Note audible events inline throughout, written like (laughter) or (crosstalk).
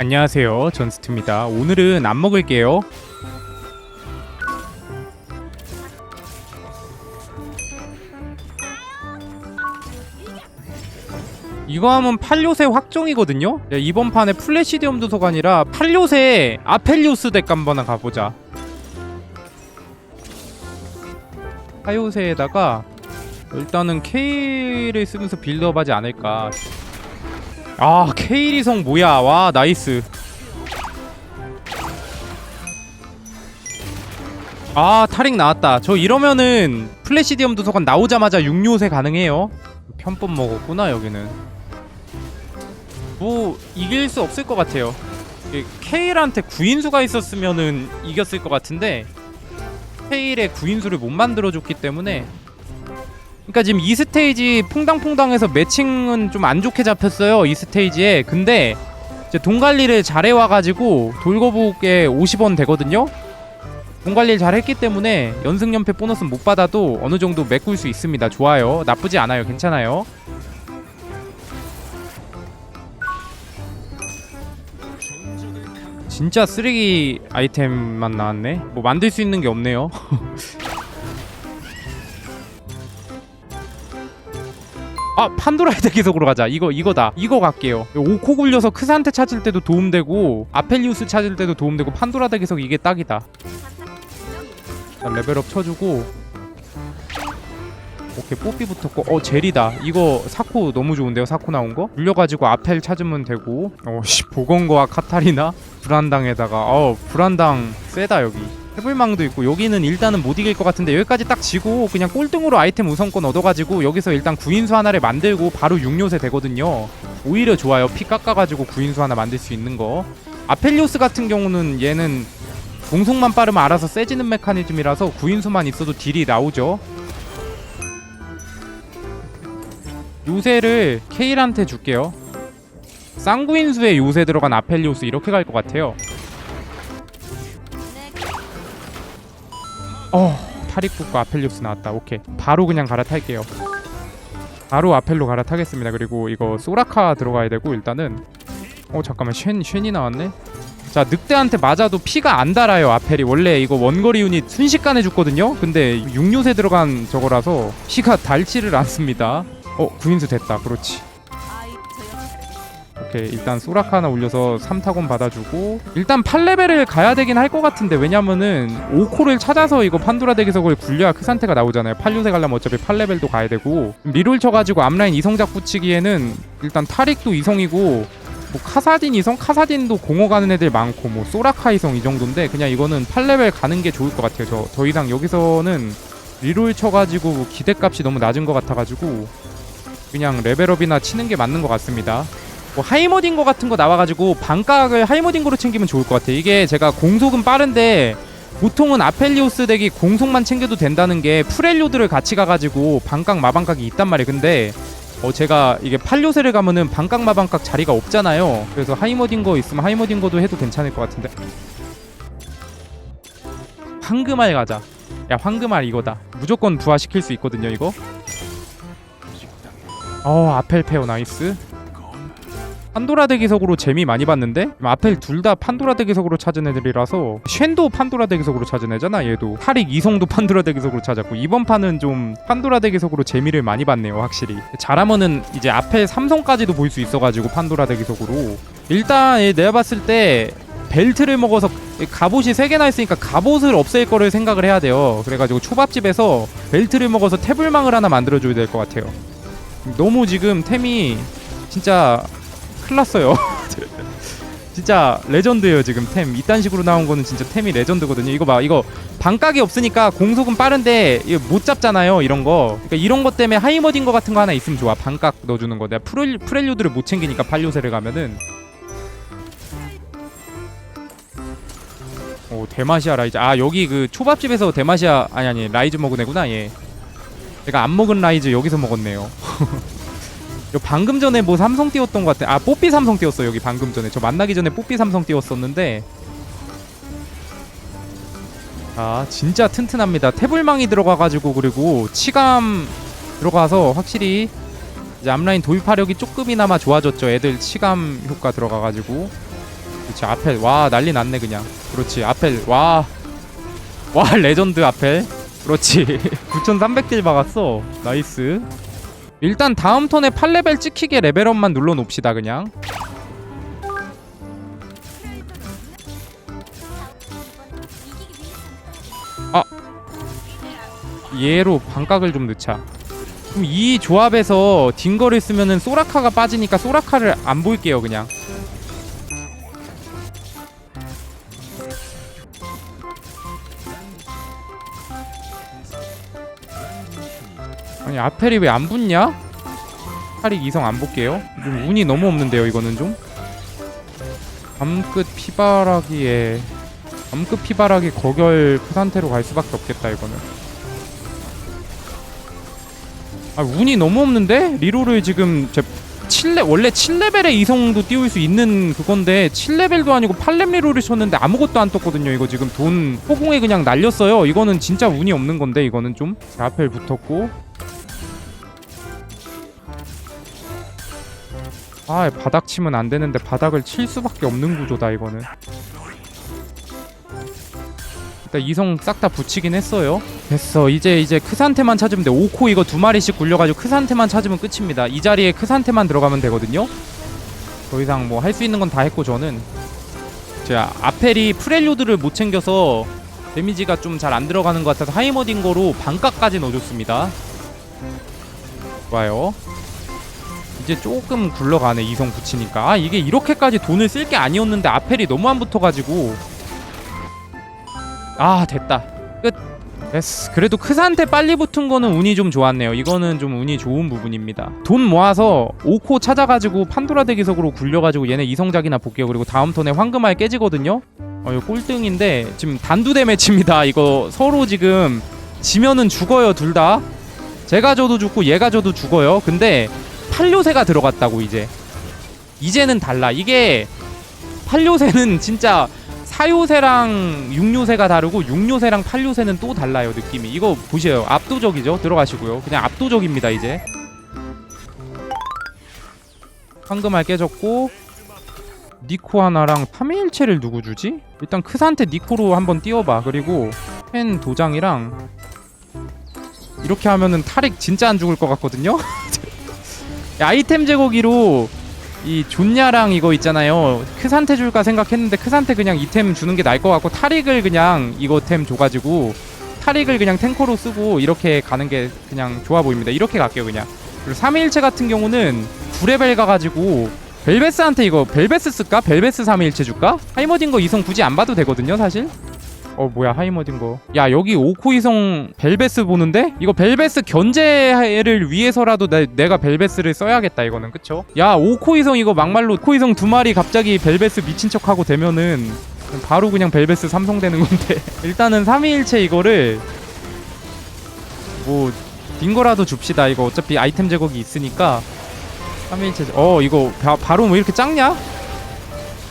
안녕하세요. 전스트입니다. 오늘은 안 먹을게요. 이거 하면 팔요새 확정이거든요? 네, 이번 판에 플래시디엄 도서관이라 팔요새 아펠리오스 덱 한번 가보자. 파요새에다가 일단은 K를 쓰면서 빌드업하지 않을까 아 케이리성 뭐야? 와 나이스. 아 타릭 나왔다. 저 이러면은 플래시디엄 도서관 나오자마자 6요새 가능해요? 편법 먹었구나 여기는. 뭐 이길 수 없을 것 같아요. 케일한테 구인수가 있었으면은 이겼을 것 같은데 케일의 구인수를 못 만들어줬기 때문에 그러니까 지금 이 스테이지 퐁당퐁당해서 매칭은 좀 안 좋게 잡혔어요 이 스테이지에. 근데 이제 돈 관리를 잘해 와가지고 돌거북에 50원 되거든요? 돈 관리를 잘 했기 때문에 연승 연패 보너스는 못 받아도 어느 정도 메꿀 수 있습니다. 좋아요. 나쁘지 않아요. 괜찮아요. 진짜 쓰레기 아이템만 나왔네? 뭐 만들 수 있는 게 없네요 (laughs) 아 판도라의 계속으로 (laughs) 가자. 이거 이거다. 이거 갈게요. 오코 굴려서 크산테 찾을 때도 도움되고 아펠리우스 찾을 때도 도움되고 판도라 대기석 이게 딱이다. 자, 레벨업 쳐주고. 오케이 뽀삐 붙었고. 어 젤이다. 이거 사코 너무 좋은데요? 사코 나온 거? 물려가지고 아펠 찾으면 되고. 어씨 보건거와 카타리나? 불안당에다가. 어 불안당 세다 여기 해불망도 있고 여기는 일단은 못 이길 것 같은데 여기까지 딱 지고 그냥 꼴등으로 아이템 우선권 얻어가지고 여기서 일단 구인수 하나를 만들고 바로 6요새 되거든요. 오히려 좋아요. 피 깎아가지고 구인수 하나 만들 수 있는 거. 아펠리오스 같은 경우는 얘는 공속만 빠르면 알아서 세지는 메커니즘이라서 구인수만 있어도 딜이 나오죠. 요새를 케일한테 줄게요. 쌍구인수에 요새 들어간 아펠리오스 이렇게 갈 것 같아요 어. 타릭북과 아펠리오스 나왔다. 오케이. 바로 그냥 갈아탈게요. 바로 아펠로 갈아타겠습니다. 그리고 이거 소라카 들어가야 되고 일단은. 어 잠깐만. 쉔 쉔이 나왔네? 자 늑대한테 맞아도 피가 안 달아요 아펠이. 원래 이거 원거리 유닛 순식간에 죽거든요? 근데 6요새 들어간 저거라서 피가 닳지를 않습니다. 어 구인수 됐다. 그렇지 오케이 일단 소라카 하나 올려서 3타곤 받아주고 일단 8레벨을 가야 되긴 할 것 같은데 왜냐면은 5코를 찾아서 이거 판도라 대기석을 굴려야 크산테가 나오잖아요. 8요새 가려면 어차피 8레벨도 가야 되고 리롤 쳐가지고 앞라인 이성작 붙이기에는 일단 타릭도 이성이고 뭐 카사딘 이성? 카사딘도 공허 가는 애들 많고 뭐 소라카 이성 이 정도인데 그냥 이거는 8레벨 가는 게 좋을 것 같아요. 저 더 이상 여기서는 리롤 쳐가지고 뭐 기대값이 너무 낮은 것 같아가지고 그냥 레벨업이나 치는 게 맞는 것 같습니다 뭐 하이머딩거 같은 거 나와가지고 반각을 하이머딩거로 챙기면 좋을 것 같아요. 이게 제가 공속은 빠른데 보통은 아펠리오스 덱이 공속만 챙겨도 된다는 게 프렐료드를 같이 가가지고 반각 마반각이 있단 말이에요. 근데 어 제가 이게 팔요새를 가면은 반각 마반각 자리가 없잖아요. 그래서 하이머딩거 있으면 하이머딩거도 해도 괜찮을 것 같은데. 황금알 가자. 야 황금알 이거다. 무조건 부화시킬 수 있거든요 이거. 어 아펠 페어 나이스. 판도라 대기석으로 재미 많이 봤는데 아펠 둘다 판도라 대기석으로 찾은 애들이라서 쉔도 판도라 대기석으로 찾은 애잖아 얘도. 타릭 이성도 판도라 대기석으로 찾았고 이번 판은 좀 판도라 대기석으로 재미를 많이 봤네요 확실히. 잘하면은 이제 아펠 삼성까지도 볼 수 있어가지고 판도라 대기석으로. 일단 얘 내가 봤을 때 벨트를 먹어서 갑옷이 세 개나 있으니까 갑옷을 없앨 거를 생각을 해야 돼요. 그래가지고 초밥집에서 벨트를 먹어서 태블망을 하나 만들어줘야 될 것 같아요. 너무 지금 템이 진짜 큰일 났어요. (laughs) 진짜 레전드예요 지금 템. 이딴 식으로 나온 거는 진짜 템이 레전드거든요. 이거 봐 이거 반각이 없으니까 공속은 빠른데 이거 못 잡잖아요 이런 거. 그러니까 이런 것 때문에 하이머딩 거 같은 거 하나 있으면 좋아 반각 넣어주는 거. 내가 프렐, 프렐류드를 못 챙기니까 팔요새를 가면은. 오 대마시아 라이즈. 아 여기 그 초밥집에서 대마시아 아니 아니 라이즈 먹은 애구나 얘. 제가 안 먹은 라이즈 여기서 먹었네요 (laughs) 요 방금 전에 뭐 삼성 띄웠던 것 같아. 아 뽀삐 삼성 띄웠어 여기 방금 전에. 저 만나기 전에 뽀삐 삼성 띄웠었는데. 아 진짜 튼튼합니다. 태블망이 들어가가지고 그리고 치감 들어가서 확실히 이제 앞라인 도입하력이 조금이나마 좋아졌죠. 애들 치감 효과 들어가가지고 그렇지 아펠 와 난리 났네 그냥 그렇지 아펠 와와 레전드 아펠 그렇지 (laughs) 9300딜 박았어 나이스 일단 다음 턴에 8레벨 찍히게 레벨업만 눌러 놓읍시다 그냥. 얘로 반각을 좀 넣자. 그럼 이 조합에서 딩거를 쓰면은 소라카가 빠지니까 소라카를 안 볼게요 그냥 아니 아펠이 왜 안 붙냐? 팔이 이성 안 볼게요. 좀 운이 너무 없는데요 이거는 좀. 밤끝 피바라기에 밤끝 피바라기 거결 그 상태로 갈 수밖에 없겠다 이거는. 아 운이 너무 없는데? 리로를 지금 제 7레 원래 7레벨의 이성도 띄울 수 있는 그건데 7레벨도 아니고 8렙 리로를 쳤는데 아무것도 안 떴거든요 이거 지금. 돈 호봉에 그냥 날렸어요. 이거는 진짜 운이 없는 건데 이거는 좀. 자, 앞에 붙었고 아 바닥 치면 안 되는데 바닥을 칠 수밖에 없는 구조다 이거는. 일단 이성 싹 다 붙이긴 했어요. 됐어. 이제 이제 크산테만 찾으면 돼. 5코 이거 두 마리씩 굴려가지고 크산테만 찾으면 끝입니다. 이 자리에 크산테만 들어가면 되거든요. 더 이상 뭐 할 수 있는 건 다 했고 저는. 제가 아펠이 프렐류드를 못 챙겨서 데미지가 좀 잘 안 들어가는 것 같아서 하이머딩거로 반값까지 넣어줬습니다. 좋아요 이제 조금 굴러가네 이성 붙이니까. 아 이게 이렇게까지 돈을 쓸 게 아니었는데 아펠이 너무 안 붙어가지고. 아 됐다. 끝. 됐어 그래도 크산테 빨리 붙은 거는 운이 좀 좋았네요. 이거는 좀 운이 좋은 부분입니다. 돈 모아서 5코 찾아가지고 판도라 대기석으로 굴려가지고 얘네 이성작이나 볼게요. 그리고 다음 턴에 황금알 깨지거든요. 어 이거 꼴등인데 지금 단두대 매치입니다. 이거 서로 지금 지면은 죽어요 둘 다. 제가 져도 죽고 얘가 져도 죽어요. 근데 팔요새가 들어갔다고 이제. 이제는 달라. 이게 팔요새는 진짜 사요새랑 육요새가 다르고 육요새랑 팔요새는 또 달라요 느낌이. 이거 보세요. 압도적이죠? 들어가시고요. 그냥 압도적입니다 이제. 황금알 깨졌고 니코 하나랑 파메일체를 누구 주지? 일단 크산테 니코로 한번 띄워봐. 그리고 펜 도장이랑 이렇게 하면은 타릭 진짜 안 죽을 것 같거든요? (laughs) 야, 아이템 제거기로 이 존냐랑 이거 있잖아요 크산테 줄까 생각했는데 크산테 그냥 이템 주는 게 나을 것 같고 타릭을 그냥 이거 템 줘가지고 타릭을 그냥 탱커로 쓰고 이렇게 가는 게 그냥 좋아 보입니다 이렇게 갈게요 그냥 그리고 3일체 같은 경우는 9레벨 가가지고 벨베스한테 이거 벨베스 쓸까? 벨베스 3일체 줄까? 하이머딩 거 이성 굳이 안 봐도 되거든요 사실 어 뭐야 하이머딩 거야 여기 오코 이성 벨베스 보는데? 이거 벨베스 견제를 위해서라도 내, 내가 벨베스를 써야겠다 이거는. 그쵸? 야 오코 이성 이거 막말로 오코 이성 두 마리 갑자기 벨베스 미친 척하고 되면은 바로 그냥 벨베스 삼성 되는 건데. (laughs) 일단은 3위일체 이거를 뭐 딩거라도 줍시다. 이거 어차피 아이템 제거기 있으니까. 3위일체 어 이거 바, 바로 왜 이렇게 작냐?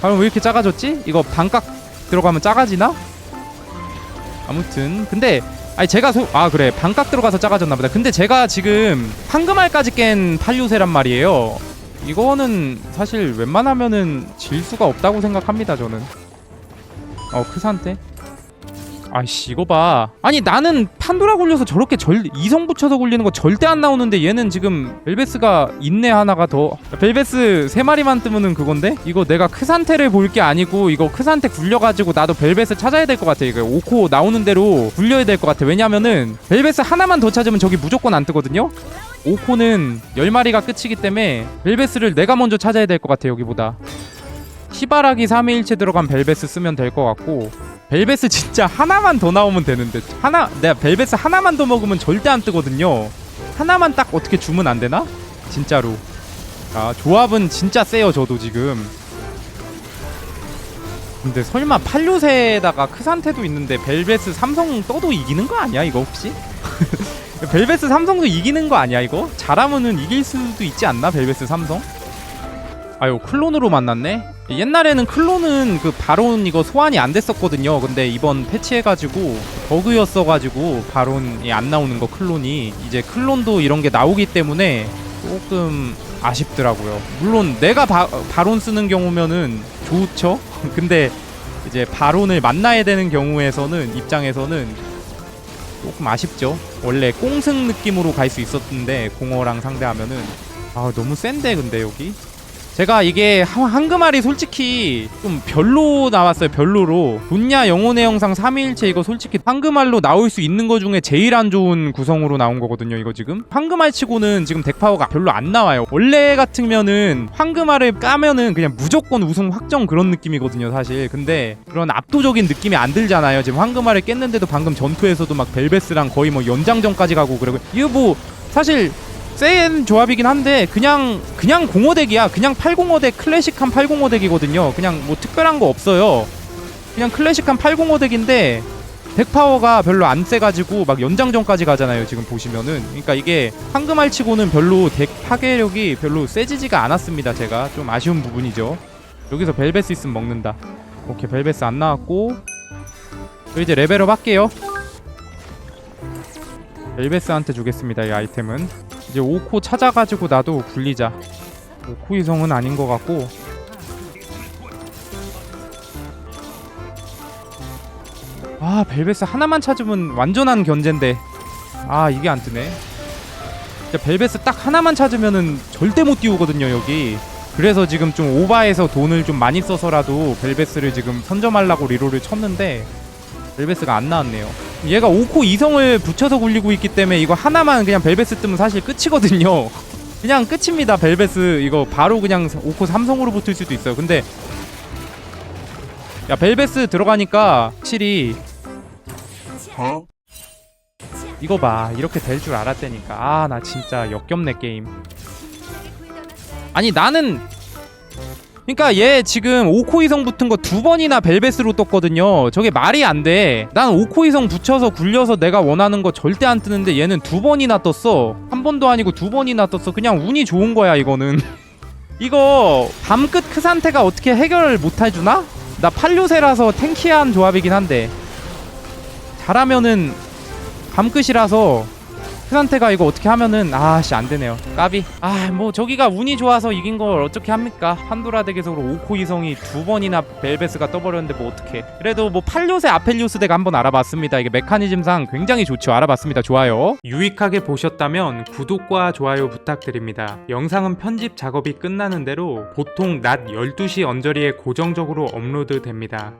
바로 왜 이렇게 작아졌지? 이거 반각 들어가면 작아지나 아무튼 근데 아니 제가 소... 아 그래. 반각 들어가서 작아졌나 보다. 근데 제가 지금 황금알까지 깬 팔요새란 말이에요. 이거는 사실 웬만하면은 질 수가 없다고 생각합니다 저는. 어 크산테 아이씨 이거 봐. 아니 나는 판도라 굴려서 저렇게 절 이성 붙여서 굴리는 거 절대 안 나오는데 얘는 지금 벨베스가 있네 하나가 더. 벨베스 세 마리만 뜨면은 그건데? 이거 내가 크산테를 볼 게 아니고 이거 크산테 굴려가지고 나도 벨베스 찾아야 될 것 같아. 이거 오코 나오는 대로 굴려야 될 것 같아. 왜냐면은 벨베스 하나만 더 찾으면 저기 무조건 안 뜨거든요? 5코는 10마리가 끝이기 때문에 벨베스를 내가 먼저 찾아야 될 것 같아 여기보다. 시바라기 3위일체 들어간 벨베스 쓰면 될 것 같고 벨베스 진짜 하나만 더 나오면 되는데 하나 내가 벨베스 하나만 더 먹으면 절대 안 뜨거든요 하나만 딱 어떻게 주면 안 되나? 진짜로 아 조합은 진짜 세요 저도 지금 근데 설마 팔요새에다가 크산테도 있는데 벨베스 삼성 떠도 이기는 거 아니야 이거 혹시? (laughs) 벨베스 삼성도 이기는 거 아니야 이거? 잘하면은 이길 수도 있지 않나 벨베스 삼성? 아유 클론으로 만났네 옛날에는 클론은 그 바론 이거 소환이 안 됐었거든요. 근데 이번 패치해가지고 버그였어가지고 바론이 안 나오는 거 클론이 이제 클론도 이런 게 나오기 때문에 조금 아쉽더라고요. 물론 내가 바, 바론 쓰는 경우면은 좋죠? (laughs) 근데 이제 바론을 만나야 되는 경우에서는 입장에서는 조금 아쉽죠. 원래 꽁승 느낌으로 갈 수 있었는데 공허랑 상대하면은. 아 너무 센데 근데 여기 제가 이게 한- 한금알이 솔직히 좀 별로 나왔어요 별로로. 분야 영혼의 영상 3일체 이거 솔직히 한금알로 나올 수 있는 거 중에 제일 안 좋은 구성으로 나온 거거든요 이거 지금. 한금알 치고는 지금 덱파워가 별로 안 나와요. 원래 같으면은 황금알을 까면은 그냥 무조건 우승 확정 그런 느낌이거든요 사실. 근데 그런 압도적인 느낌이 안 들잖아요. 지금 황금알을 깼는데도 방금 전투에서도 막 벨베스랑 거의 뭐 연장전까지 가고 그러고. 이거 뭐 사실 센 조합이긴 한데 그냥 그냥 공허덱이야. 그냥 805덱 클래식한 805덱이거든요. 그냥 뭐 특별한 거 없어요. 그냥 클래식한 805덱인데 덱 파워가 별로 안 세가지고 막 연장전까지 가잖아요. 지금 보시면은 그러니까 이게 황금알 치고는 별로 덱 파괴력이 별로 세지지가 않았습니다. 제가 좀 아쉬운 부분이죠. 여기서 벨베스 있으면 먹는다. 오케이 벨베스 안 나왔고 저 이제 레벨업 할게요. 벨베스한테 주겠습니다. 이 아이템은. 이제 5코 찾아가지고 나도 굴리자. 5코 이성은 아닌 것 같고. 아 벨베스 하나만 찾으면 완전한 견제인데. 아 이게 안 뜨네. 진짜 벨베스 딱 하나만 찾으면은 절대 못 띄우거든요 여기. 그래서 지금 좀 오바해서 돈을 좀 많이 써서라도 벨베스를 지금 선점하려고 리로를 쳤는데 벨베스가 안 나왔네요 얘가 5코 이성을 붙여서 굴리고 있기 때문에 이거 하나만 그냥 벨베스 뜨면 사실 끝이거든요. (laughs) 그냥 끝입니다. 벨베스 이거 바로 그냥 5코 삼성으로 붙을 수도 있어요. 근데 야 벨베스 들어가니까 확실히 이거 봐 이렇게 될 줄 알았다니까 아 나 진짜 역겹네 게임 아니 나는 그러니까 얘 지금 5코 이성 붙은 거 두 번이나 벨벳으로 떴거든요. 저게 말이 안 돼. 난 5코 이성 붙여서 굴려서 내가 원하는 거 절대 안 뜨는데 얘는 두 번이나 떴어. 한 번도 아니고 두 번이나 떴어. 그냥 운이 좋은 거야 이거는. (laughs) 이거 밤끝 크산테가 어떻게 해결을 못 해주나? 나 팔요새라서 탱키한 조합이긴 한데 잘하면은 밤끝이라서 크산테가 이거 어떻게 하면은 아씨 안 되네요. 까비. 아 뭐 저기가 운이 좋아서 이긴 걸 어떻게 합니까? 판도라 덱에서로 5코 이성이 두 번이나 벨베스가 떠버렸는데 뭐 어떻게? 그래도 뭐 팔요새 아펠리우스 덱 한번 알아봤습니다. 이게 메커니즘상 굉장히 좋죠. 알아봤습니다. 좋아요. 유익하게 보셨다면 구독과 좋아요 부탁드립니다. 영상은 편집 작업이 끝나는 대로 보통 낮 12시 언저리에 고정적으로 업로드 됩니다.